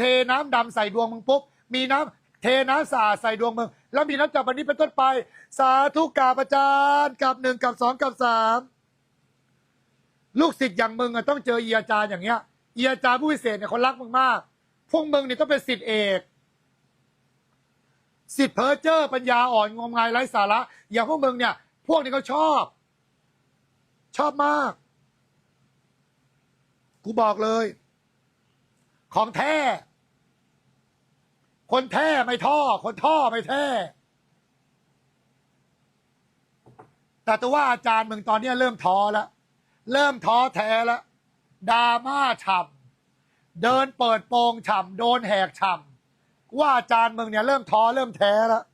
เทน้ำดำใส่ดวงมึงปุ๊บมีน้ำเทน้ำสาดใส่ดวงมึง แล้วมีน้ำจากวันนี้เป็นต้นไป สาธุกราบอาจารย์กับหนึ่งกับสองกับสามลูกศิษย์อย่างมึงอะต้องเจอเอียอาจารย์อย่างเงี้ยเอียอาจารย์ผู้พิเศษเนี่ยคนรักมึงมาก พวกมึงเนี่ยต้องเป็นศิษย์เอกสิทธิ์เพอเจอร์ปัญญาอ่อนงมงายไร้สาระ อย่างพวกมึงเนี่ย พวกนี้เขาชอบ ชอบมาก กูบอกเลย ของแท้ คนแท้ไม่ท่อ คนท่อไม่แท้ แต่ตัวว่าอาจารย์มึงตอนนี้เริ่มท้อแล้ว เริ่มท้อแท้แล้วดราม่าฉ่ำเดินเปิดโปงฉ่ำโดนแหกฉ่ำว่าอาจารย์มึงเนี่ยเริ่มท้อเริ่มแท้แล้ว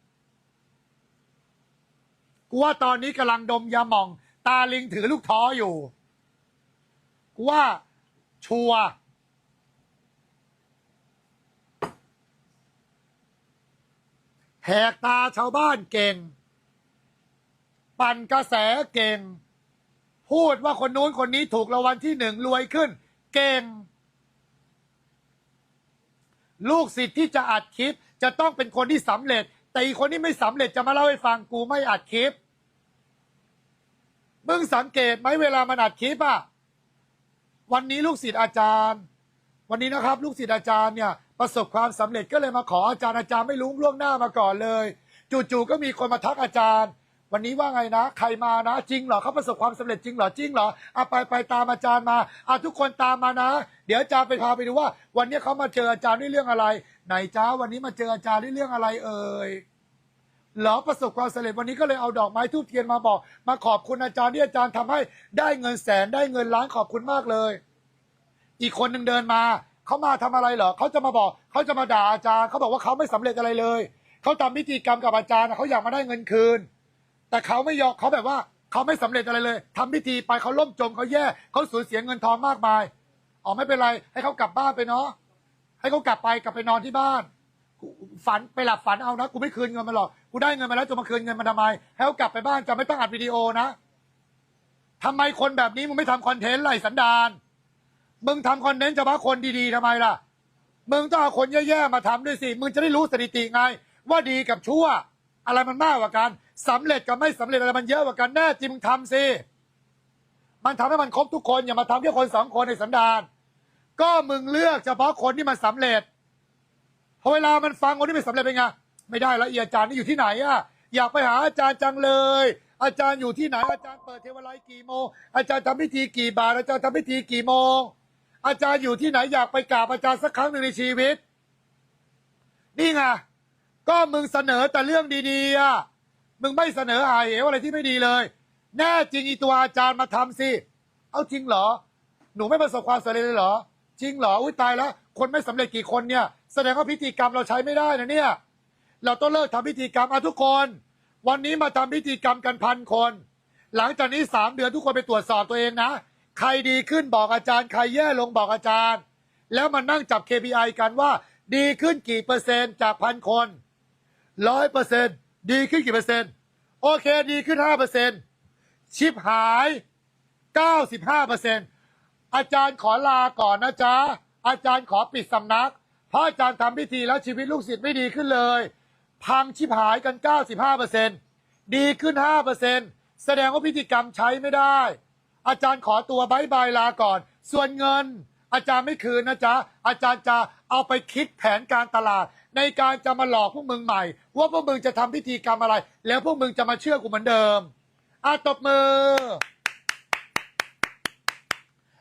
กูว่าตอนนี้กำลังดมยาหม่อง ตาลิงถือลูกท้ออยู่กูว่าชัวร์ แหกตาชาวบ้านเก่ง ปั่นกระแสเก่ง พูดว่าคนนู้นคนนี้ถูกรางวัลที่หนึ่งรวยขึ้น เก่ง ลูกศิษย์ที่จะอัดคลิปจะต้องเป็นคนที่สำเร็จ แต่อีกคนที่ไม่สำเร็จจะมาเล่าให้ฟังกูไม่อัดคลิปมึงสังเกตไหมเวลามันอัดคลิปอะวันนี้ลูกศิษย์อาจารย์ วันนี้นะครับ ลูกศิษย์อาจารย์เนี่ย ประสบความสำเร็จก็เลยมาขออาจารย์อาจารย์ไม่รู้ล่วงหน้ามาก่อนเลย จู่ๆก็มีคนมาทักอาจารย์ วันนี้ว่าไงนะ ใครมานะ จริงเหรอเขาประสบความสำเร็จจริงเหรอจริงเหรออะไปไปตามอาจารย์มาอะทุกคนตามมานะ เดี๋ยวอาจารย์ไปพาไปดูว่า วันนี้เขามาเจออาจารย์ด้วยเรื่องอะไร ไหนจ้าวันนี้มาเจออาจารย์ด้วยเรื่องอะไรเอ่ยเหรอประสบความสำเร็จวันนี้ก็เลยเอาดอกไม้ทูบเทียนมาบอก มาขอบคุณอาจารย์ที่อาจารย์ทำให้ได้เงินแสนได้เงินล้านขอบคุณมากเลย อีกคนหนึ่งเดินมา เขามาทำอะไรเหรอเขาจะมาบอกเขาจะมาด่าอาจารย์เขาบอกว่าเขาไม่สำเร็จอะไรเลยเขาทำพิธีกรรมกับอาจารย์เขาอยากมาได้เงินคืน แต่เขาไม่ยอมเขาแบบว่าเขาไม่สำเร็จอะไรเลยทำพิธีไปเขาล่มจมเขาแย่เขาสูญเสียเงินทองมากมายอ๋อไม่เป็นไร ให้เขากลับบ้านไปเนาะให้เขากลับไปกลับไปนอนที่บ้านฝันไปหลับฝันเอานะกูไม่คืนเงินมาหรอกกูได้เงินมาแล้วจะมาคืนเงินมาทำไมให้เขากลับไปบ้านจะไม่ต้องอัดวิดีโอนะทำไมคนแบบนี้มึงไม่ทำคอนเทนต์ไรสันดาน มึงทำคอนเทนต์เฉพาะคนดีๆทำไมล่ะ มึงต้องเอาคนแย่ๆมาทำด้วยสิ มึงจะได้รู้สถิติไง ว่าดีกับชั่ว อะไรมันมากกว่ากันสำเร็จกับไม่สำเร็จอะไรมันเยอะกว่ากันแน่จริงมึงทำสิมันทำให้มันครบทุกคนอย่ามาทำแค่คนสองคนในสันดานก็มึงเลือกเฉพาะคนที่มันสำเร็จพอเวลามันฟังคนที่ไม่สำเร็จเป็นไงไม่ได้แล้วอีอาจารย์นี่อยู่ที่ไหนอะอยากไปหาอาจารย์จังเลย อาจารย์อยู่ที่ไหนอาจารย์เปิดเทวไลกี่โมงอาจารย์ทำพิธีกี่บาทอาจารย์ทำพิธีกี่โมง อาจารย์อยู่ที่ไหนอยากไปกราบอาจารย์สักครั้งหนึ่งในชีวิต นี่ไงก็มึงเสนอแต่เรื่องดีๆอะมึงไม่เสนอหาเหวอะไรที่ไม่ดีเลย แน่จริงอีตัวอาจารย์มาทำสิเอาจริงเหรอ หนูไม่ประสบความสำเร็จเลยเหรอ จริงเหรออุ้ยตายแล้ว คนไม่สำเร็จกี่คนเนี่ย แสดงว่าพิธีกรรมเราใช้ไม่ได้นะเนี่ย เราต้องเลิกทำพิธีกรรมอะทุกคน วันนี้มาทำพิธีกรรมกันพันคน หลังจากนี้สามเดือนทุกคนไปตรวจสอบตัวเองนะ ใครดีขึ้นบอกอาจารย์ ใครแย่ลงบอกอาจารย์ แล้วมานั่งจับ KPI กันว่า ดีขึ้นกี่เปอร์เซ็นต์จากพันคนร้อยเปอร์เซ็นต์ดีขึ้นกี่เปอร์เซ็นต์โอเคดีขึ้นห้าเปอร์เซ็นต์ชิบหายเก้าสิบห้าเปอร์เซ็นต์อาจารย์ขอลาก่อนนะจ๊ะอาจารย์ขอปิดสำนัก เพราะอาจารย์ทำพิธีแล้วชีวิตลูกศิษย์ไม่ดีขึ้นเลย พังชิบหายกัน 95%ดีขึ้น 5%แสดงว่าพิธีกรรมใช้ไม่ได้ อาจารย์ขอตัวบายบายลาก่อน ส่วนเงิน อาจารย์ไม่คืนนะจ๊ะ อาจารย์จะเอาไปคิดแผนการตลาด ในการจะมาหลอกพวกมึงใหม่ ว่าพวกมึงจะทำพิธีกรรมอะไร แล้วพวกมึงจะมาเชื่อกูเหมือนเดิมอาตบมือ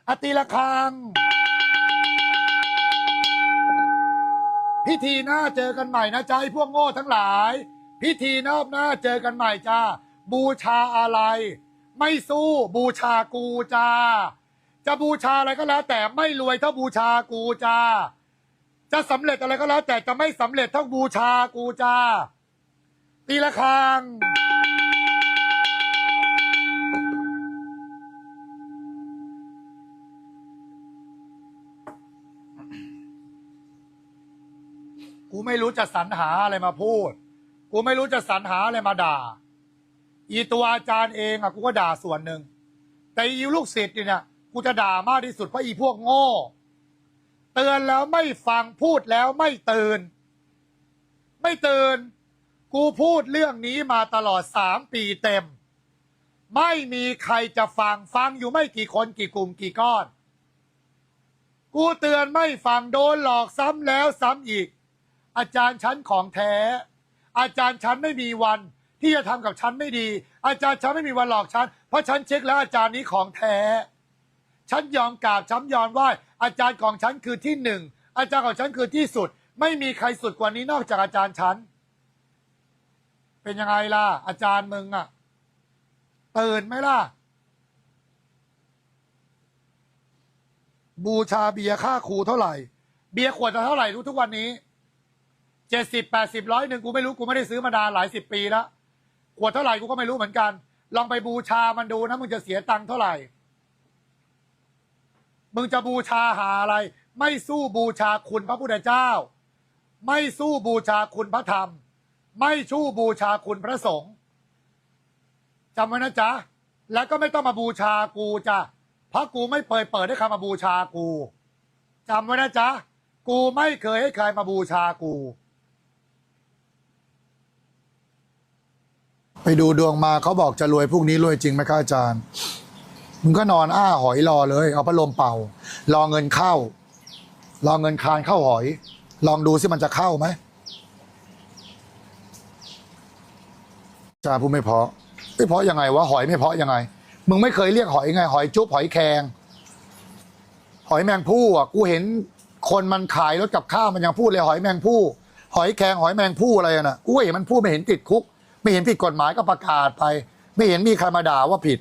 อาตีละครัง พิธีหน้าเจอกันใหม่นะจ๊ะไอ้พวกโง่ทั้งหลาย พิธีนอบหน้าเจอกันใหม่จ้าบูชาอะไร ไม่สู้บูชากูจา จะบูชาอะไรก็แล้ว แต่ไม่รวยเท่าบูชากูจา จะสำเร็จอะไรก็แล้ว แต่จะไม่สำเร็จเท่าบูชากูจา ตีละครังกูไม่รู้จะสรรหาอะไรมาพูด กูไม่รู้จะสรรหาอะไรมาด่า อีตัวอาจารย์เองอะกูก็ด่าส่วนหนึ่ง แต่อีลูกศิษย์เนี่ยกูจะด่ามากที่สุดเพราะอีพวกโง่ เตือนแล้วไม่ฟังพูดแล้วไม่ตื่น ไม่ตื่น กูพูดเรื่องนี้มาตลอดสามปีเต็ม ไม่มีใครจะฟังฟังอยู่ไม่กี่คนกี่กลุ่มกี่ก้อน กูเตือนไม่ฟังโดนหลอกซ้ำแล้วซ้ำอีก อาจารย์ชั้นของแท้ อาจารย์ชั้นไม่มีวัน ที่จะทำกับฉันไม่ดี อาจารย์ฉันไม่มีวันหลอกฉัน เพราะฉันเช็คแล้วอาจารย์นี้ของแท้ ฉันยอมกราบฉันยอมไหว้อาจารย์ของฉันคือที่หนึ่งอาจารย์ของฉันคือที่สุด ไม่มีใครสุดกว่านี้นอกจากอาจารย์ฉัน เป็นยังไงล่ะ อาจารย์มึงอะตื่นไหมล่ะ บูชาเบียร์ค่าครูเท่าไหร่ เบียร์ขวดละเท่าไหร่รู้ทุกวันนี้เจ็ดสิบแปดสิบร้อยหนึ่งกูไม่รู้กูไม่ได้ซื้อมานานหลายสิบปีแล้ว ขวดเท่าไหร่กูก็ไม่รู้เหมือนกัน ลองไปบูชามันดูนะมึงจะเสียตังค์เท่าไหร่ มึงจะบูชาหาอะไร ไม่สู้บูชาคุณพระพุทธเจ้า ไม่สู้บูชาคุณพระธรรม ไม่ชู้บูชาคุณพระสงฆ์จำไว้นะจ๊ะ แล้วก็ไม่ต้องมาบูชากูจ้ะเพราะกูไม่เปิดเปิดให้ใครมาบูชากูจำไว้นะจ๊ะ กูไม่เคยให้ใครมาบูชากู ไปดูดวงมาเขาบอกจะรวยพรุ่งนี้รวยจริงไหมครับอาจารย์ มึงก็นอนอ้าหอยรอเลย เอาพัดลมเป่า รอเงินเข้า รอเงินคานเข้าหอย ลองดูสิมันจะเข้าไหมอาจารย์พูดไม่เพาะไม่เพาะยังไงวะหอยไม่เพาะยังไง มึงไม่เคยเรียกหอยไง หอยจุ๊บหอยแครงหอยแมงผู้อะกูเห็นคนมันขายรถกับข้าวมันยังพูดเลยหอยแมงผู้หอยแครงหอยแมงผู้อะไรอะน่ะกูเห็นมันพูดไม่เห็นติดคุก ไม่เห็นผิดกฎหมายก็ประกาศไป ไม่เห็นมีใครมาด่าว่าผิด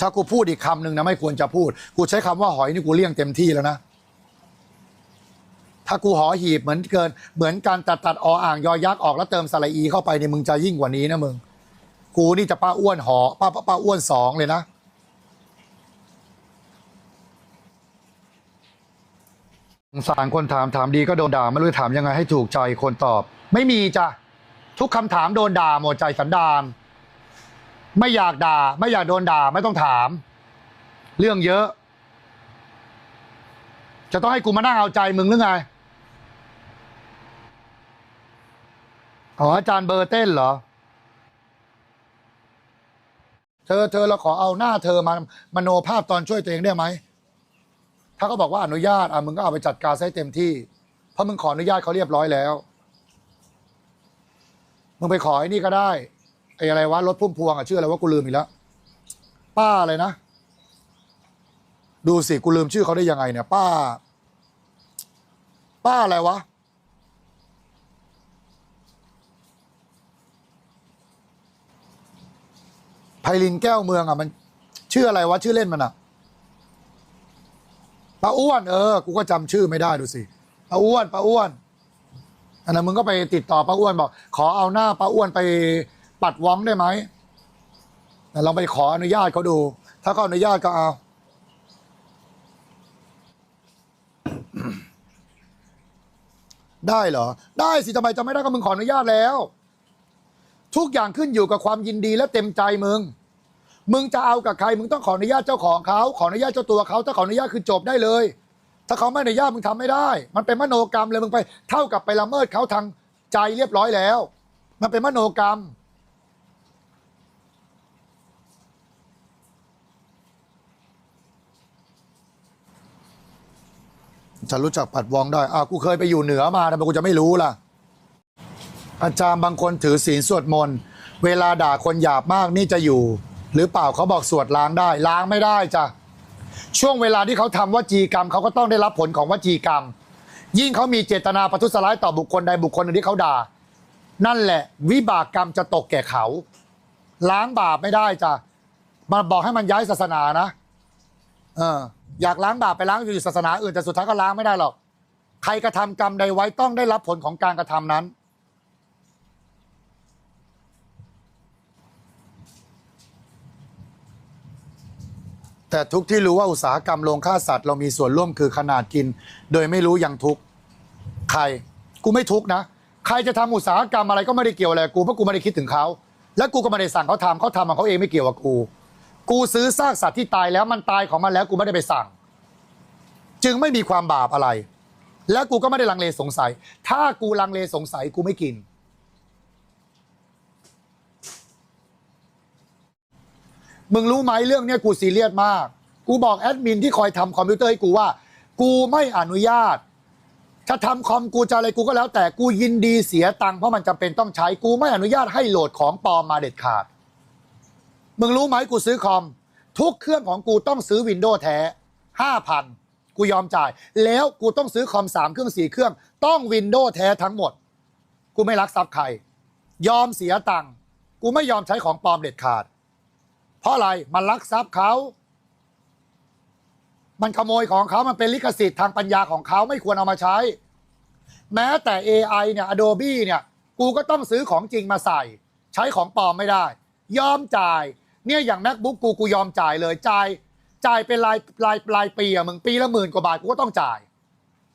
ถ้ากูพูดอีกคำหนึ่งนะไม่ควรจะพูด กูใช้คำว่าหอยนี่กูเลี่ยงเต็มที่แล้วนะถ้ากูหอหีบเหมือนเกิน เหมือนการตัดตัดออ่างยอยักษ์ออกแล้วเติมสระอีเข้าไปเนี่ยมึงจะยิ่งกว่านี้นะมึง กูนี่จะป้าอ้วนหอป้าป้าป้าอ้วนสองเลยนะ สงสารคนถามถามดีก็โดนด่าไม่รู้จะถามยังไงให้ถูกใจคนตอบ ไม่มีจ้ะทุกคำถามโดนด่าหมดใจสันดานไม่อยากด่า ไม่อยากโดนด่าไม่ต้องถาม เรื่องเยอะ จะต้องให้กูมานั่งเอาใจมึงหรือไงอ๋ออาจารย์เบอร์เต้นเหรอ เธอเธอเราขอเอาหน้าเธอมามโนภาพตอนช่วยตัวเองได้ไหม ถ้าเขาบอกว่าอนุญาตอะมึงก็เอาไปจัดการให้เต็มที่ เพราะมึงขออนุญาตเขาเรียบร้อยแล้ว มึงไปขอไอ้นี่ก็ได้ไอ้อะไรวะรถพุ่มพวงอะชื่ออะไรว่ากูลืมอีกแล้วป้าอะไรนะ ดูสิกูลืมชื่อเขาได้ยังไงเนี่ย ป้า ป้าอะไรวะไพลินแก้วเมืองอะมัน ชื่ออะไรวะชื่อเล่นมันอะ ป้าอ้วนเออ กูก็จำชื่อไม่ได้ดูสิป้าอ้วนป้าอ้วน อันนั้นมึงก็ไปติดต่อป้าอ้วนบอก ขอเอาหน้าป้าอ้วนไปปัดว้องได้ไหมแต่ลองไปขออนุญาตเขาดู ถ้าเขาอนุญาตก็เอา ได้เหรอ ได้สิทำไมจะไม่ได้ก็มึงขออนุญาตแล้ว ทุกอย่างขึ้นอยู่กับความยินดีและเต็มใจมึง มึงจะเอากับใคร มึงต้องขออนุญาตเจ้าของเขาขออนุญาตเจ้าตัวเขาถ้าขออนุญาตคือจบได้เลย ถ้าเขาไม่อนุญาตมึงทำไม่ได้ มันเป็นมโนกรรมเลยมึงไปเท่ากับไปละเมิดเขาทางใจเรียบร้อยแล้ว มันเป็นมโนกรรม ฉันรู้จักปัดวองได้อ่ากูเคยไปอยู่เหนือมาทำไมกูจะไม่รู้ล่ะ อาจารย์บางคนถือศีลสวดมนต์เวลาด่าคนหยาบมากนี่จะอยู่ หรือเปล่าเขาบอกสวดล้างได้ล้างไม่ได้จ้ะช่วงเวลาที่เขาทำวจีกรรมเขาก็ต้องได้รับผลของวจีกรรม ยิ่งเขามีเจตนาประทุษร้ายต่อบุคคลใดบุคคลหนึ่งที่เขาด่า นั่นแหละ วิบากกรรมจะตกแก่เขา ล้างบาปไม่ได้จ้ะมาบอกให้มันย้ายศาสนานะเอออยากล้างบาปไปล้างอยู่ศาสนาอื่นแต่สุดท้ายก็ล้างไม่ได้หรอกใครกระทำกรรมใดไว้ต้องได้รับผลของการกระทำนั้น แต่ทุกที่รู้ว่าอุตสาหกรรมโรงฆ่าสัตว์เรามีส่วนร่วมคือขนาดกิน โดยไม่รู้ยังทุกข์ใคร กูไม่ทุกข์นะ ใครจะทำอุตสาหกรรมอะไรก็ไม่ได้เกี่ยวอะไรกูเพราะกูไม่ได้คิดถึงเขา และกูก็ไม่ได้สั่งเขาทำเขาทำของเขาเองไม่เกี่ยวกับกู กูซื้อซากสัตว์ที่ตายแล้วมันตายของมันแล้วกูไม่ได้ไปสั่ง จึงไม่มีความบาปอะไร และกูก็ไม่ได้ลังเลสงสัย ถ้ากูลังเลสงสัยกูไม่กิน มึงรู้ไหมเรื่องเนี้ยกูซีเรียสมาก กูบอกแอดมินที่คอยทำคอมพิวเตอร์ให้กูว่า กูไม่อนุญาตจะทำคอมกูจะอะไรกูก็แล้ว แต่กูยินดีเสียตังค์เพราะมันจำเป็นต้องใช้กูไม่อนุญาตให้โหลดของปลอมมาเด็ดขาด มึงรู้ไหมกูซื้อคอม ทุกเครื่องของกูต้องซื้อวินโดว์แท้ห้าพันกูยอมจ่าย แล้วกูต้องซื้อคอมสามเครื่องสี่เครื่อง ต้องวินโดว์แท้ทั้งหมด กูไม่รักทรัพย์ใคร ยอมเสียตังค์กูไม่ยอมใช้ของปลอมเด็ดขาด ราะอะไรมันลักทรัพย์เขา มันขโมยของเขามันเป็นลิขสิทธิ์ทางปัญญาของเขาไม่ควรเอามาใช้ แม้แต่ AI เนี่ย Adobe เนี่ย กูก็ต้องซื้อของจริงมาใส่ ใช้ของปลอมไม่ได้ ยอมจ่าย เนี่ยอย่าง MacBook กูกูยอมจ่ายเลยจ่ายจ่ายเป็นรายรายรายปีอะมึงปีละหมื่นกว่าบาทกูก็ต้องจ่าย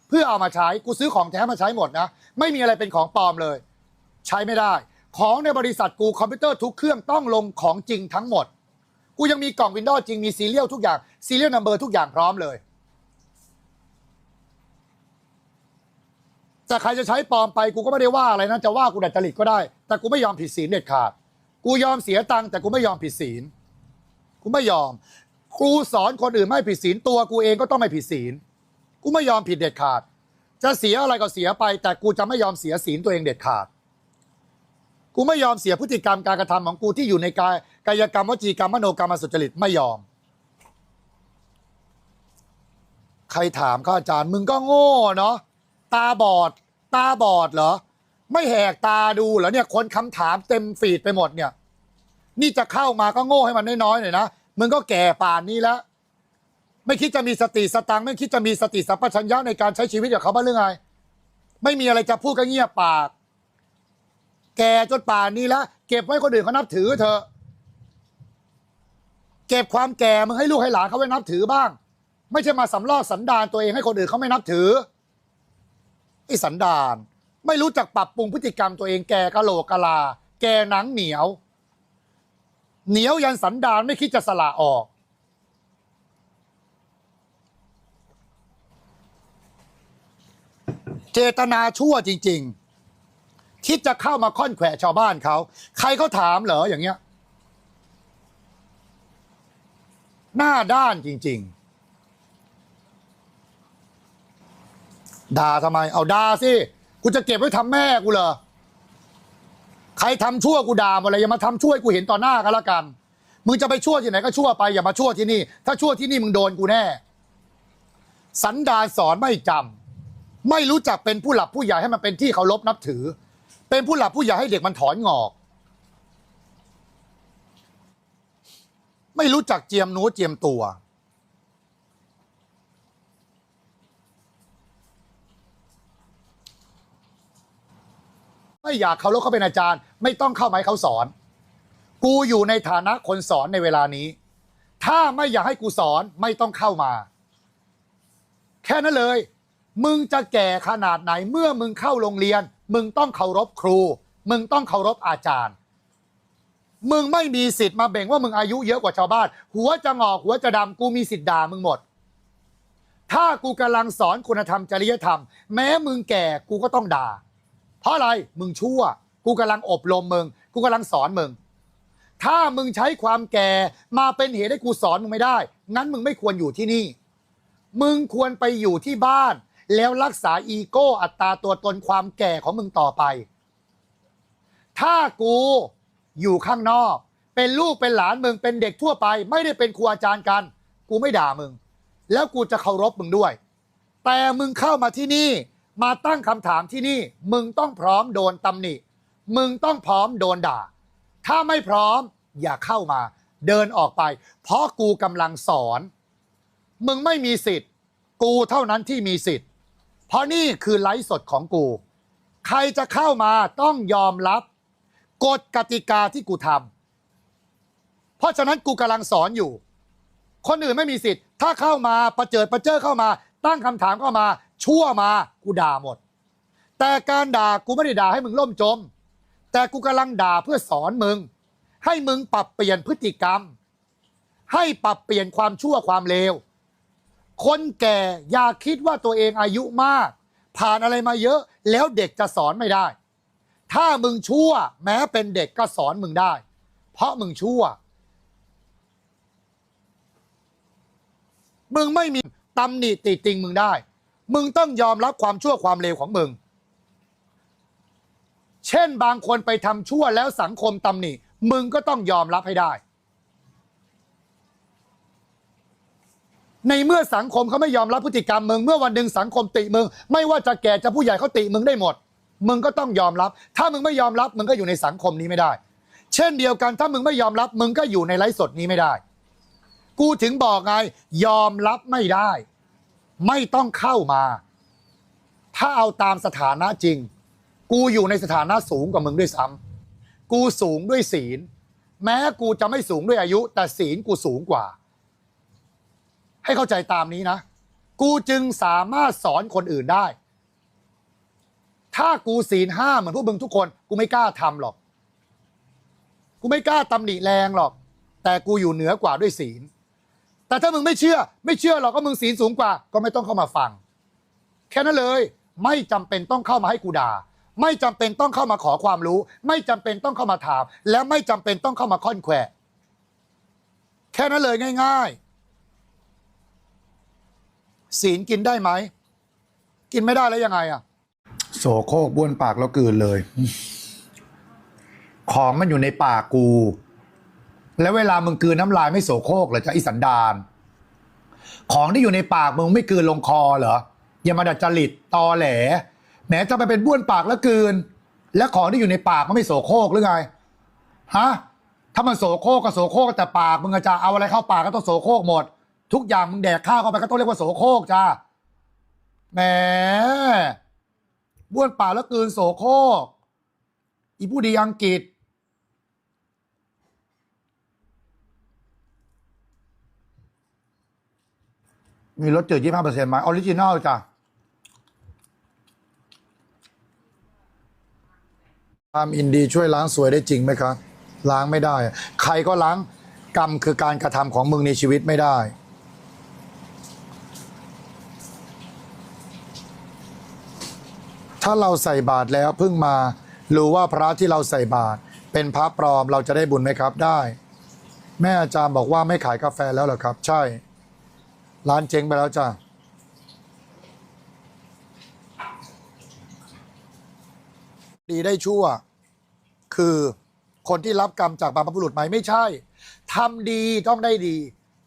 เพื่อเอามาใช้กูซื้อของแท้มาใช้หมดนะ ไม่มีอะไรเป็นของปลอมเลย ใช้ไม่ได้ ของในบริษัทกูคอมพิวเตอร์ทุกเครื่องต้องลงของจริงทั้งหมด กูยังมีกล่องวินโดว์จริงมีซีเรียลทุกอย่างซีเรียลนัมเบอร์ทุกอย่างพร้อมเลย แต่ใครจะใช้ปลอมไปกูก็ไม่ได้ว่าอะไรนะจะว่ากูดัดจริตก็ได้ แต่กูไม่ยอมผิดศีลเด็ดขาด กูยอมเสียตังค์แต่กูไม่ยอมผิดศีลกูไม่ยอมกูสอนคนอื่นไม่ผิดศีลตัวกูเองก็ต้องไม่ผิดศีลกูไม่ยอมผิดเด็ดขาด จะเสียอะไรก็เสียไป แต่กูจะไม่ยอมเสียศีลตัวเองเด็ดขาด กูไม่ยอมเสียพฤติกรรมการกระทำของกูที่อยู่ในกายกายกรรมวจีกรรมมโนกรรมสุจริตไม่ยอม ใครถามข้าอาจารย์มึงก็โง่เนาะตาบอด ตาบอดเหรอ ไม่แหกตาดูเหรอเนี่ยคนคำถามเต็มฟีดไปหมดเนี่ย นี่จะเข้ามาก็โง่ให้มันน้อยๆหน่อยนะมึงก็แก่ป่านนี้แล้วไม่คิดจะมีสติสตังไม่คิดจะมีสติสัมปชัญญะในการใช้ชีวิตกับเขาบ้างหรือไงไม่มีอะไรจะพูดก็เงียบปาก แก่จนป่านนี้แล้วเก็บไว้คนอื่นเขานับถือเถอะเก็บความแก่มึงให้ลูกให้หลานเขาไว้นับถือบ้าง ไม่ใช่มาสำลอกสันดานตัวเองให้คนอื่นเขาไม่นับถือไอ้สันดานไม่รู้จักปรับปรุงพฤติกรรมตัวเองแก่กะโหลกกะลา แก่หนังเหนียว เหนียวยันสันดานไม่คิดจะสละออกเจตนาชั่วจริง ๆ คิดจะเข้ามาค่อนแขวะชาวบ้านเขา ใครเขาถามเหรออย่างเงี้ย หน้าด้านจริง ๆ ด่าทำไม เอาด่าสิกูจะเก็บไว้ทำแม่กูเหรอใครทำชั่วกูด่าหมดเลยอย่ามาทำชั่วกูเห็นต่อหน้ากันละกันมึงจะไปชั่วที่ไหนก็ชั่วไปอย่ามาชั่วที่นี่ ถ้าชั่วที่นี่มึงโดนกูแน่ สันดานสอนไม่จำไม่รู้จักเป็นผู้หลับผู้ใหญ่ให้มันเป็นที่เคารพนับถือ เป็นผู้หลับผู้ใหญ่ให้เด็กมันถอนงอก ไม่รู้จักเจียมหนูเจียมตัว ไม่อยากเคารพเขาเป็นอาจารย์ ไม่ต้องเข้ามาให้เขาสอน กูอยู่ในฐานะคนสอนในเวลานี้ ถ้าไม่อยากให้กูสอนไม่ต้องเข้ามา แค่นั้นเลย มึงจะแก่ขนาดไหนเมื่อมึงเข้าโรงเรียน มึงต้องเคารพครู มึงต้องเคารพอาจารย์ มึงไม่มีสิทธิ์มาเบ่งว่ามึงอายุเยอะกว่าชาวบ้าน หัวจะงอกหัวจะดำกูมีสิทธิ์ด่ามึงหมด ถ้ากูกำลังสอนคุณธรรมจริยธรรม แม้มึงแก่กูก็ต้องด่า เพราะอะไรมึงชั่ว กูกำลังอบรมมึง กูกำลังสอนมึง ถ้ามึงใช้ความแก่มาเป็นเหตุให้กูสอนมึงไม่ได้ งั้นมึงไม่ควรอยู่ที่นี่ มึงควรไปอยู่ที่บ้าน แล้วรักษาอีโก้อัตราตัวตนความแก่ของมึงต่อไป ถ้ากูอยู่ข้างนอก เป็นลูกเป็นหลานมึงเป็นเด็กทั่วไป ไม่ได้เป็นครูอาจารย์กัน กูไม่ด่ามึง แล้วกูจะเคารพมึงด้วย แต่มึงเข้ามาที่นี่มาตั้งคำถามที่นี่ มึงต้องพร้อมโดนตำหนิ มึงต้องพร้อมโดนด่า ถ้าไม่พร้อมอย่าเข้ามา เดินออกไป เพราะกูกำลังสอน มึงไม่มีสิทธิ์ กูเท่านั้นที่มีสิทธิ์ เพราะนี่คือไลฟ์สดของกู ใครจะเข้ามาต้องยอมรับกฎกติกาที่กูทำเพราะฉะนั้นกูกำลังสอนอยู่ คนอื่นไม่มีสิทธิ์ ถ้าเข้ามาประเจิดประเจิอเข้ามา ตั้งคำถามเข้ามา ชั่วมากูด่าหมด แต่การด่ากูไม่ได้ด่าให้มึงล่มจม แต่กูกำลังด่าเพื่อสอนมึง ให้มึงปรับเปลี่ยนพฤติกรรม ให้ปรับเปลี่ยนความชั่วความเลว คนแก่อย่าคิดว่าตัวเองอายุมาก ผ่านอะไรมาเยอะ แล้วเด็กจะสอนไม่ได้ ถ้ามึงชั่ว แม้เป็นเด็กก็สอนมึงได้ เพราะมึงชั่ว มึงไม่มีตำหนิติติงมึงได้ มึงต้องยอมรับความชั่วความเลวของมึง เช่นบางคนไปทำชั่วแล้วสังคมตำหนิ มึงก็ต้องยอมรับให้ได้ ในเมื่อสังคมเขาไม่ยอมรับพฤติกรรมมึง เมื่อวันหนึ่งสังคมติมึง ไม่ว่าจะแก่จะผู้ใหญ่เขาติมึงได้หมด มึงก็ต้องยอมรับ ถ้ามึงไม่ยอมรับมึงก็อยู่ในสังคมนี้ไม่ได้ เช่นเดียวกันถ้ามึงไม่ยอมรับมึงก็อยู่ในไลฟ์สดนี้ไม่ได้ กูถึงบอกไงยอมรับไม่ได้ ไม่ต้องเข้ามา ถ้าเอาตามสถานะจริง กูอยู่ในสถานะสูงกว่ามึงด้วยซ้ำกูสูงด้วยศีล แม้กูจะไม่สูงด้วยอายุ แต่ศีลกูสูงกว่า ให้เข้าใจตามนี้นะ กูจึงสามารถสอนคนอื่นได้ ถ้ากูศีลห้าเหมือนพวกมึงทุกคน กูไม่กล้าทำหรอก กูไม่กล้าตำหนิแรงหรอก แต่กูอยู่เหนือกว่าด้วยศีล แต่ถ้ามึงไม่เชื่อ ไม่เชื่อหรอกก็มึงศีลสูงกว่า ก็ไม่ต้องเข้ามาฟัง แค่นั้นเลย ไม่จำเป็นต้องเข้ามาให้กูด่า ไม่จำเป็นต้องเข้ามาขอความรู้ ไม่จำเป็นต้องเข้ามาถาม และไม่จำเป็นต้องเข้ามาค่อนแขวแค่นั้นเลยง่าย ๆ ศีลกินได้ไหม กินไม่ได้แล้วยังไงอะ โสโครกบ้วนปากแล้วกลืนเลย ของมันอยู่ในปากกู แล้วเวลามึงกลืนน้ำลายไม่โสโครกเหรอจะไอสันดาน ของที่อยู่ในปากมึงไม่กลืนลงคอเหรออย่ามาดัดจริตตอแหลแหมจะไปเป็นบ้วนปากแล้วกลืน แล้วของที่อยู่ในปากมันไม่โสโครกหรือไงฮะถ้ามันโสโครกก็โสโครกแต่ปากมึงอะจะเอาอะไรเข้าปากก็ต้องโสโครกหมด ทุกอย่างมึงแดกข้าวเข้าไปก็ต้องเรียกว่าโสโครกจ้าแหมบ้วนปากแล้วกลืนโสโครกอีผู้ดีอังกฤษ มีรสจืดยี่ห้าเปอร์เซ็นต์ไหมออริจินอลจ้ะความอินดีช่วยล้างสวยได้จริงไหมครับล้างไม่ได้ ใครก็ล้างกรรมคือการกระทำของมึงในชีวิตไม่ได้ ถ้าเราใส่บาตรแล้วเพิ่งมารู้ว่าพระที่เราใส่บาตรเป็นพระปลอมเราจะได้บุญไหมครับได้ แม่อาจารย์บอกว่าไม่ขายกาแฟแล้วเหรอครับ ใช่ ร้านเจ๊งไปแล้วจ้ะดีได้ชั่ว คือคนที่รับกรรมจากบรรพบุรุษไหมไม่ใช่ทำดีต้องได้ดี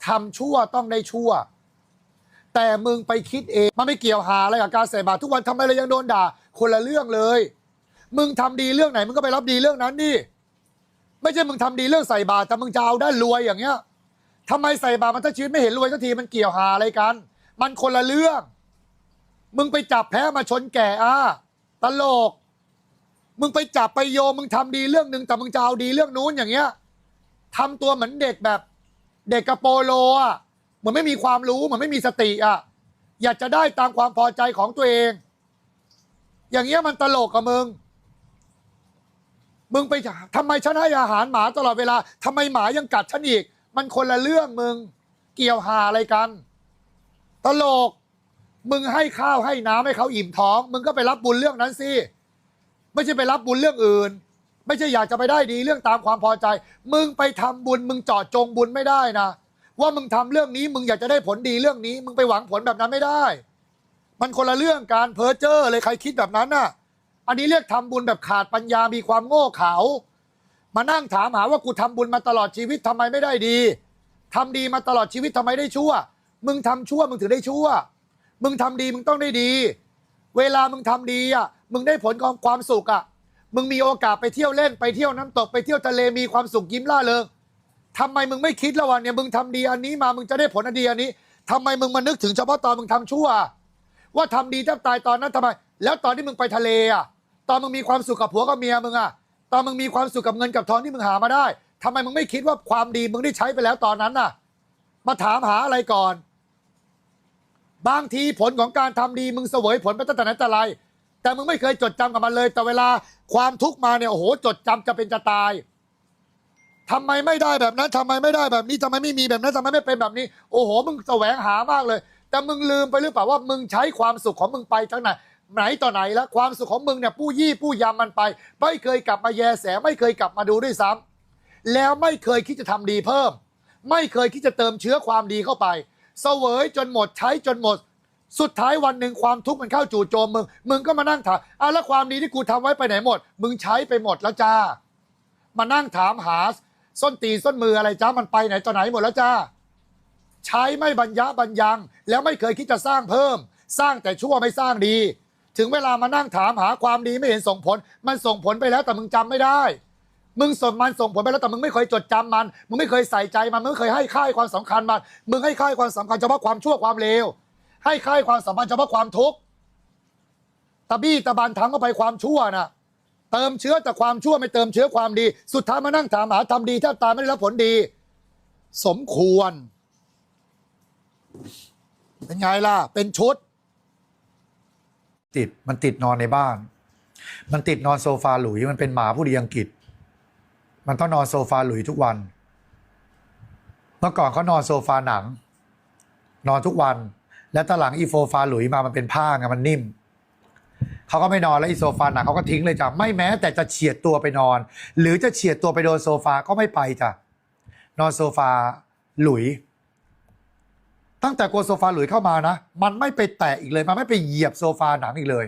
ทำชั่วต้องได้ชั่ว แต่มึงไปคิดเองมันไม่เกี่ยวหาอะไรกับการใส่บาตรทุกวันทำไมเรายังโดนด่า คนละเรื่องเลย มึงทำดีเรื่องไหนมึงก็ไปรับดีเรื่องนั้นดิไม่ใช่มึงทำดีเรื่องใส่บาตรแต่มึงจะเอาได้รวยอย่างเงี้ยทำไมใส่บาตรมันถ้าชีวิตไม่เห็นรวยสักทีมันเกี่ยวหาอะไรกัน มันคนละเรื่อง มึงไปจับแพ้มาชนแก่อะตลก มึงไปจับไปโยมึงทำดีเรื่องหนึ่งแต่มึงจะเอาดีเรื่องนู้นอย่างเงี้ยทำตัวเหมือนเด็กแบบ เด็กกระโปโลอะเหมือนไม่มีความรู้เหมือนไม่มีสติอะอยากจะได้ตามความพอใจของตัวเอง อย่างเงี้ยมันตลกกับมึง มึงไปทำไมฉันให้อาหารหมาตลอดเวลาทำไมหมายังกัดฉันอีก มันคนละเรื่องมึง เกี่ยวหาอะไรกัน ตลก มึงให้ข้าวให้น้ำให้เขาอิ่มท้อง มึงก็ไปรับบุญเรื่องนั้นสิ ไม่ใช่ไปรับบุญเรื่องอื่น ไม่ใช่อยากจะไปได้ดีเรื่องตามความพอใจ มึงไปทำบุญ มึงเจาะจงบุญไม่ได้นะว่ามึงทำเรื่องนี้ มึงอยากจะได้ผลดีเรื่องนี้ มึงไปหวังผลแบบนั้นไม่ได้ มันคนละเรื่องการเพ้อเจ้อเลยใครคิดแบบนั้นน่ะ อันนี้เรียกทำบุญแบบขาดปัญญามีความโง่เขลามานั่งถามหาว่ากูทำบุญมาตลอดชีวิตทำไมไม่ได้ดีทำดีมาตลอดชีวิตทำไมได้ชั่ว มึงทำชั่วมึงถึงได้ชั่ว มึงทำดีมึงต้องได้ดี เวลามึงทำดีอะ มึงได้ผลของความสุขอะ มึงมีโอกาสไปเที่ยวเล่นไปเที่ยวน้ำตกไปเที่ยวทะเลมีความสุขยิ้มล่าเริงทำไมมึงไม่คิดแล้ววันเนี่ยมึงทำดีอันนี้มามึงจะได้ผลอันดีอันนี้ทำไมมึงมานึกถึงเฉพาะตอนมึงทำชั่ว ว่าทำดีแทบตายตอนนั้นทำไม แล้วตอนที่มึงไปทะเลอะ ตอนมึงมีความสุขกับผัวกับเมียมึงอะ ตอนมึงมีความสุขกับเงินกับทองที่มึงหามาได้ทำไมมึงไม่คิดว่าความดีมึงได้ใช้ไปแล้วตอนนั้นน่ะ มาถามหาอะไรก่อน บางทีผลของการทำดีมึงเสวยผลไปตั้งแต่ไหนแต่ไร แต่มึงไม่เคยจดจำกับมันเลย แต่เวลาความทุกข์มาเนี่ยโอ้โหจดจำจะเป็นจะตายทำไมไม่ได้แบบนั้นทำไมไม่ได้แบบนี้ทำไมไม่มีแบบนั้นทำไมไม่เป็นแบบนี้ โอ้โห มึงแสวงหามากเลย แต่มึงลืมไปหรือเปล่าว่ามึงใช้ความสุขของมึงไปทั้งไหนไหนต่อไหนแล้วความสุขของมึงเนี่ยปู้ยี่ปู้ยำมันไป ไม่เคยกลับมาแยแสไม่เคยกลับมาดูด้วยซ้ำแล้วไม่เคยคิดจะทำดีเพิ่ม ไม่เคยคิดจะเติมเชื้อความดีเข้าไป เสวยจนหมดใช้จนหมด สุดท้ายวันหนึ่งความทุกข์มันเข้าจู่โจมมึง มึงก็มานั่งถามอะแล้วความดีที่กูทำไว้ไปไหนหมด มึงใช้ไปหมดแล้วจ้า มานั่งถามหาส้นตีนส้นมืออะไรจ้ามันไปไหนต่อไหนหมดแล้วจ้า ใช้ไม่บรรยะบรรยัง แล้วไม่เคยคิดจะสร้างเพิ่ม สร้างแต่ชั่วไม่สร้างดี ถึงเวลามานั่งถามหาความดีไม่เห็นส่งผล มันส่งผลไปแล้วแต่มึงจำไม่ได้ มึงส่งมันส่งผลไปแล้วแต่มึงไม่เคยจดจำมัน มึงไม่เคยใส่ใจมันมึงไม่เคยให้ค่ายความสำคัญมันมึงให้ค่ายความสำคัญเฉพาะความชั่วความเลวให้ค่ายความสัมพันธ์เฉพาะความทุกข์ตะบี้ตะบันทั้งเข้าไปความชั่วน่ะเติมเชื้อแต่ความชั่วไม่เติมเชื้อความดี สุดท้ายมานั่งถามหาทำดีถ้าตายไม่ได้รับผลดี สมควร เป็นไงล่ะ เป็นชุด ติดมันติดนอนในบ้าน มันติดนอนโซฟาหลุยมันเป็นหมาผู้ดีอังกฤษ มันต้องนอนโซฟาหลุยทุกวัน เมื่อก่อนเขานอนโซฟาหนัง นอนทุกวัน แล้วตอนหลังอีโฟฟาหลุยมามันเป็นผ้าไงมันนิ่มเขาก็ไม่นอนแล้วอีโซฟาหนังเขาก็ทิ้งเลยจ้ะไม่แม้ แต่จะเฉียดตัวไปนอน หรือจะเฉียดตัวไปโดนโซฟาก็ไม่ไปจ้ะนอนโซฟาหลุย ตั้งแต่กลัวโซฟาหลุยเข้ามานะ มันไม่ไปแตะอีกเลย มันไม่ไปเหยียบโซฟาหนังอีกเลย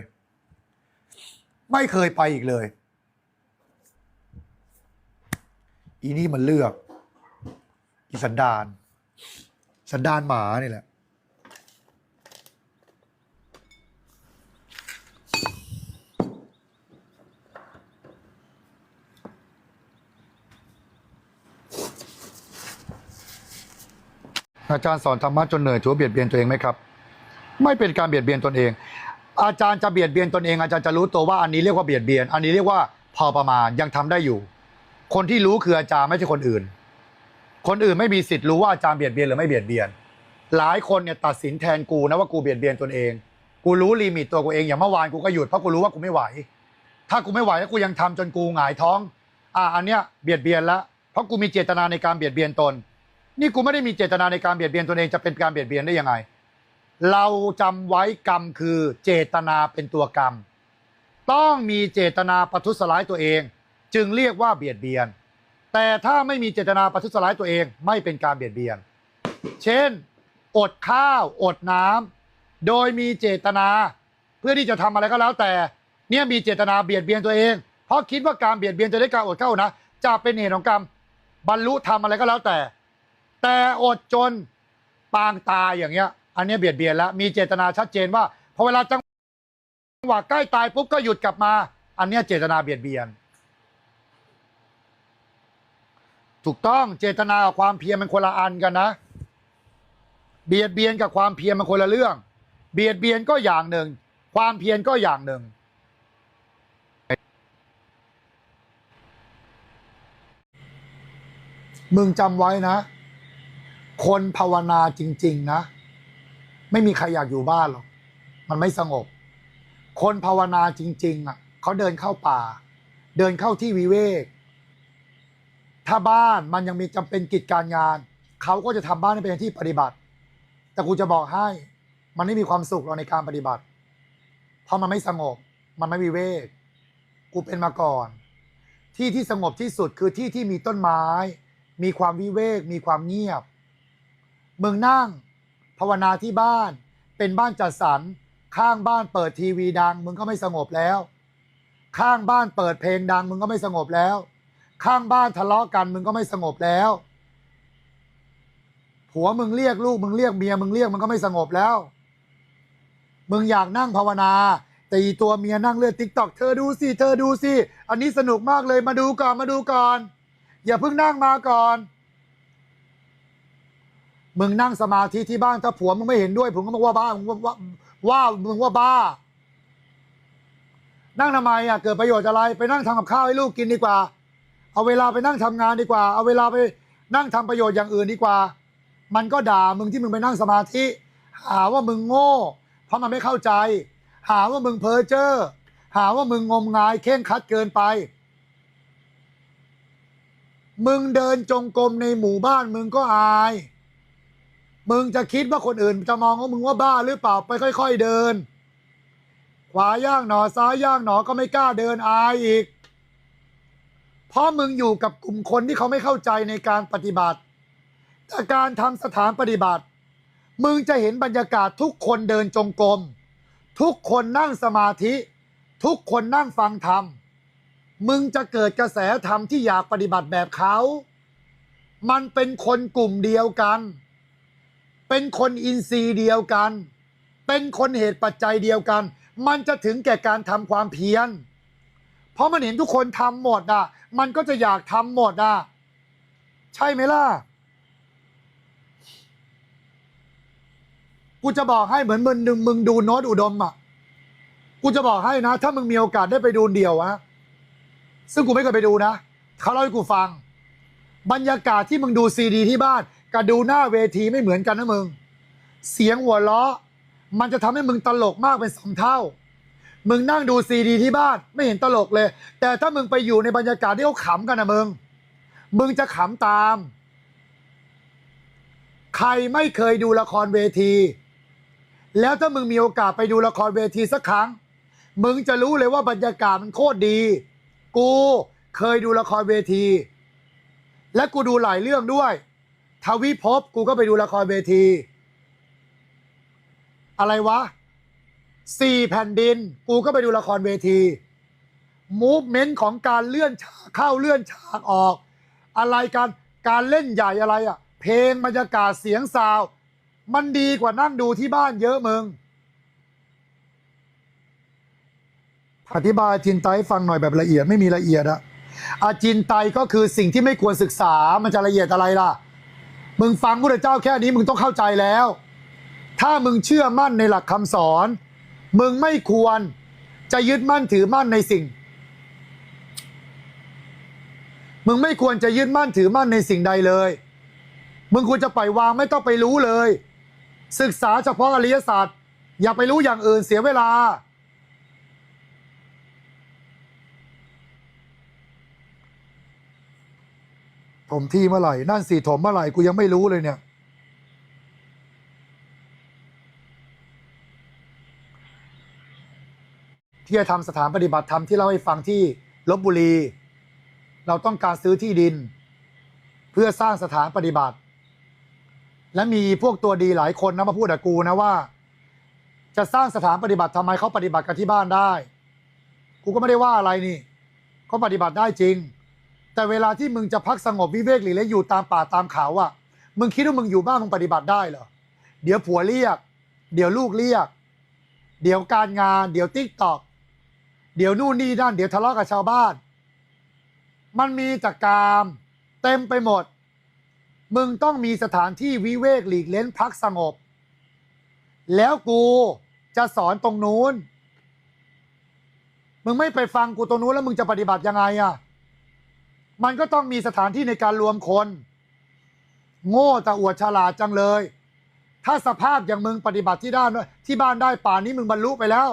ไม่เคยไปอีกเลย อีนี่มันเลือก อีสันดาน สันดานหมานี่แหละ อาจารย์สอนธรรมะจนเหนื่อยถือว่าเบียดเบียนตัวเองไหมครับ ไม่เป็นการเบียดเบียนตนเอง อาจารย์จะเบียดเบียนตนเองอาจารย์จะรู้ตัวว่าอันนี้เรียกว่าเบียดเบียน อันนี้เรียกว่าพอประมาณยังทำได้อยู่ คนที่รู้คืออาจารย์ไม่ใช่คนอื่น คนอื่นไม่มีสิทธิ์รู้ว่าอาจารย์เบียดเบียนหรือไม่เบียดเบียน หลายคนเนี่ยตัดสินแทนกูนะว่ากูเบียดเบียนตนเอง กูรู้ลิมิตตัวกูเองอย่างเมื่อวานกูก็หยุดเพราะกูรู้ว่ากูไม่ไหว ถ้ากูไม่ไหวแล้วกูยังทำจนกูหงายท้อง อะอันเนี้ยเบียดเบียนแล้วเพราะกูมีเจตนาในการเบียดเบียนตน นี่กูไม่ได้มีเจตนาในการเบียดเบียนตนเองจะเป็นการเบียดเบียนได้ยังไง เราจำไว้กรรมคือเจตนาเป็นตัวกรรม ต้องมีเจตนาประทุษร้ายตัวเอง จึงเรียกว่าเบียดเบียน แต่ถ้าไม่มีเจตนาประทุษร้ายตัวเองไม่เป็นการเบียดเบียน เช่น อดข้าว อดน้ำโดยมีเจตนา เพื่อที่จะทำอะไรก็แล้วแต่ เนี่ยมีเจตนาเบียดเบียนตัวเอง เพราะคิดว่าการเบียดเบียนจะได้การอดข้าวนะจะเป็นเหตุของกรรมบรรลุทำอะไรก็แล้วแต่ แต่อดจนปางตายอย่างเงี้ย อันเนี้ยเบียดเบียนแล้วมีเจตนาชัดเจนว่าพอเวลาจังหวะใกล้ตายปุ๊บก็หยุดกลับมา อันเนี้ยเจตนาเบียดเบียน ถูกต้องเจตนากับความเพียรมันคนละอันกันนะ เบียดเบียนกับความเพียรมันคนละเรื่อง เบียดเบียนก็อย่างหนึ่ง ความเพียรก็อย่างหนึ่งมึงจำไว้นะ คนภาวนาจริง ๆ นะ ไม่มีใครอยากอยู่บ้านหรอกมันไม่สงบ คนภาวนาจริง ๆ อะเขาเดินเข้าป่า เดินเข้าที่วิเวก ถ้าบ้านมันยังมีจำเป็นกิจการงานเขาก็จะทำบ้านให้เป็นที่ปฏิบัติ แต่กูจะบอกให้มันไม่มีความสุขหรอกในการปฏิบัติ เพราะมันไม่สงบ มันไม่วิเวก กูเป็นมาก่อน ที่ที่สงบที่สุดคือที่ที่มีต้นไม้ มีความวิเวก มีความเงียบ มึงนั่ง ภาวนาที่บ้าน เป็นบ้านจัดสรร ข้างบ้านเปิดทีวีดัง มึงก็ไม่สงบแล้ว ข้างบ้านเปิดเพลงดัง มึงก็ไม่สงบแล้ว ข้างบ้านทะเลาะกัน มึงก็ไม่สงบแล้วผัวมึงเรียกลูกมึงเรียกเมียมึงเรียกมันก็ไม่สงบแล้ว มึงอยากนั่งภาวนาแต่อีตัวเมียนั่งเลือนติ๊กตอกเธอดูสิเธอดูสิ อันนี้สนุกมากเลยมาดูก่อนมาดูก่อน อย่าเพิ่งนั่งมาก่อน มึงนั่งสมาธิที่บ้านถ้าผัวมึงไม่เห็นด้วยผมก็บอกว่าบ้ามึงว่าว่าว่ามึงว่าบ้า นั่งทำไมอะเกิดประโยชน์อะไร ไปนั่งทำกับข้าวให้ลูกกินดีกว่า เอาเวลาไปนั่งทำงานดีกว่า เอาเวลาไปนั่งทำประโยชน์อย่างอื่นดีกว่า มันก็ด่ามึงที่มึงไปนั่งสมาธิหาว่ามึงโง่ เพราะมันไม่เข้าใจ หาว่ามึงเพ้อเจ้อหาว่ามึงงมงายเข่งคัดเกินไป มึงเดินจงกรมในหมู่บ้านมึงก็อาย มึงจะคิดว่าคนอื่นจะมองว่ามึงว่าบ้าหรือเปล่าไปค่อย ๆเดิน ขวาย่างหนอซ้ายย่างหนอก็ไม่กล้าเดินอายอีก เพราะมึงอยู่กับกลุ่มคนที่เขาไม่เข้าใจในการปฏิบัติแต่การทำสถานปฏิบัติ มึงจะเห็นบรรยากาศทุกคนเดินจงกรมทุกคนนั่งสมาธิ ทุกคนนั่งฟังธรรมมึงจะเกิดกระแสธรรมที่อยากปฏิบัติแบบเขา มันเป็นคนกลุ่มเดียวกัน เป็นคนอินทรีย์เดียวกัน เป็นคนเหตุปัจจัยเดียวกัน มันจะถึงแก่การทำความเพียร เพราะมันเห็นทุกคนทำหมดอะ มันก็จะอยากทำหมดอะ ใช่ไหมล่ะ กูจะบอกให้เหมือนมึงดึงมึงดูโน้ตอุดมอะ กูจะบอกให้นะ ถ้ามึงมีโอกาสได้ไปดูเดียวอะซึ่งกูไม่เคยไปดูนะ เขาเล่าให้กูฟัง บรรยากาศที่มึงดูซีดีที่บ้าน กับดูหน้าเวทีไม่เหมือนกันนะมึง เสียงหัวเราะมันจะทำให้มึงตลกมากเป็นสองเท่า มึงนั่งดูซีดีที่บ้านไม่เห็นตลกเลย แต่ถ้ามึงไปอยู่ในบรรยากาศที่เขาขำกันนะมึง มึงจะขำตาม ใครไม่เคยดูละครเวที แล้วถ้ามึงมีโอกาสไปดูละครเวทีสักครั้ง มึงจะรู้เลยว่าบรรยากาศมันโคตรดี กูเคยดูละครเวที และกูดูหลายเรื่องด้วย ทวิภพกูก็ไปดูละครเวที อะไรวะสี่แผ่นดิน กูก็ไปดูละครเวทีมูฟเมนต์ของการเลื่อนฉากเข้าเลื่อนฉากออก อะไรการการเล่นใหญ่อะไรอะเพลงบรรยากาศเสียงซาว มันดีกว่านั่งดูที่บ้านเยอะมึง อธิบายจินไต้ฟังหน่อยแบบละเอียดไม่มีละเอียดอะอาจินไตก็คือสิ่งที่ไม่ควรศึกษามันจะละเอียดอะไรล่ะ มึงฟังพระเจ้าแค่นี้มึงต้องเข้าใจแล้ว ถ้ามึงเชื่อมั่นในหลักคำสอน มึงไม่ควรจะยึดมั่นถือมั่นในสิ่ง มึงไม่ควรจะยึดมั่นถือมั่นในสิ่งใดเลย มึงควรจะปล่อยวางไม่ต้องไปรู้เลย ศึกษาเฉพาะอริยศาสตร์ อย่าไปรู้อย่างอื่นเสียเวลา ถมที่เมื่อไหร่ นั่นสี่ถมเมื่อไหร่ กูยังไม่รู้เลยเนี่ย ที่จะทำสถานปฏิบัติธรรมที่เล่าให้ฟังที่ลบบุรี เราต้องการซื้อที่ดิน เพื่อสร้างสถานปฏิบัติ และมีพวกตัวดีหลายคนนะมาพูดกับกูนะว่า จะสร้างสถานปฏิบัติทำไมเขาปฏิบัติกันที่บ้านได้ กูก็ไม่ได้ว่าอะไรนี่เขาปฏิบัติได้จริง แต่เวลาที่มึงจะพักสงบวิเวกหรืออยู่ตามป่าตามเขาอะมึงคิดว่ามึงอยู่บ้านมึงปฏิบัติได้เหรอ เดี๋ยวผัวเรียก เดี๋ยวลูกเรียก เดี๋ยวการงาน เดี๋ยวติ๊กตอกเดี๋ยวนู่นนี่นั่น เดี๋ยวทะเลาะกับชาวบ้าน มันมีจากกาม เต็มไปหมด มึงต้องมีสถานที่วิเวกหลีกเล้นพักสงบ แล้วกูจะสอนตรงนู้น มึงไม่ไปฟังกูตรงนู้นแล้วมึงจะปฏิบัติยังไงอะ มันก็ต้องมีสถานที่ในการรวมคน โง่แต่อวดฉลาดจังเลย ถ้าสภาพอย่างมึงปฏิบัติที่ด้านที่บ้านได้ป่านนี้มึงบรรลุไปแล้ว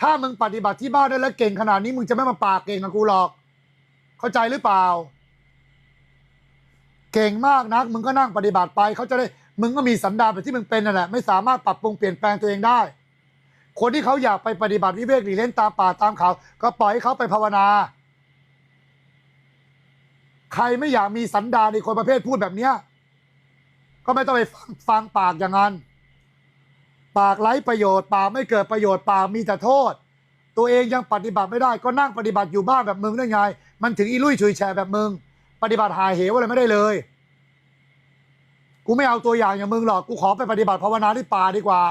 ถ้ามึงปฏิบัติที่บ้านได้แล้วเก่งขนาดนี้มึงจะไม่มาปากเก่งกับกูหรอก เข้าใจหรือเปล่า เก่งมากนัก มึงก็นั่งปฏิบัติไปเขาจะได้มึงก็มีสันดานแบบที่มึงเป็นนั่นแหละไม่สามารถปรับปรุงเปลี่ยนแปลงตัวเองได้ คนที่เขาอยากไปปฏิบัติวิเวกหลีเล่นตามป่าตามเขา ก็ปล่อยให้เขาไปภาวนา ใครไม่อยากมีสันดานในคนประเภทพูดแบบเนี้ยก็ไม่ต้องไปฟังฟังปากอย่างนั้น ปากไร้ประโยชน์ปากไม่เกิดประโยชน์ปากมีแต่โทษ ตัวเองยังปฏิบัติไม่ได้ ก็นั่งปฏิบัติอยู่บ้านแบบมึงได้ไง มันถึงอีลุยฉุยแฉแบบมึง ปฏิบัติหาเหวอะไรไม่ได้เลย กูไม่เอาตัวอย่างอย่างมึงหรอก กูขอไปปฏิบัติภาวนาที่ป่าดีกว่า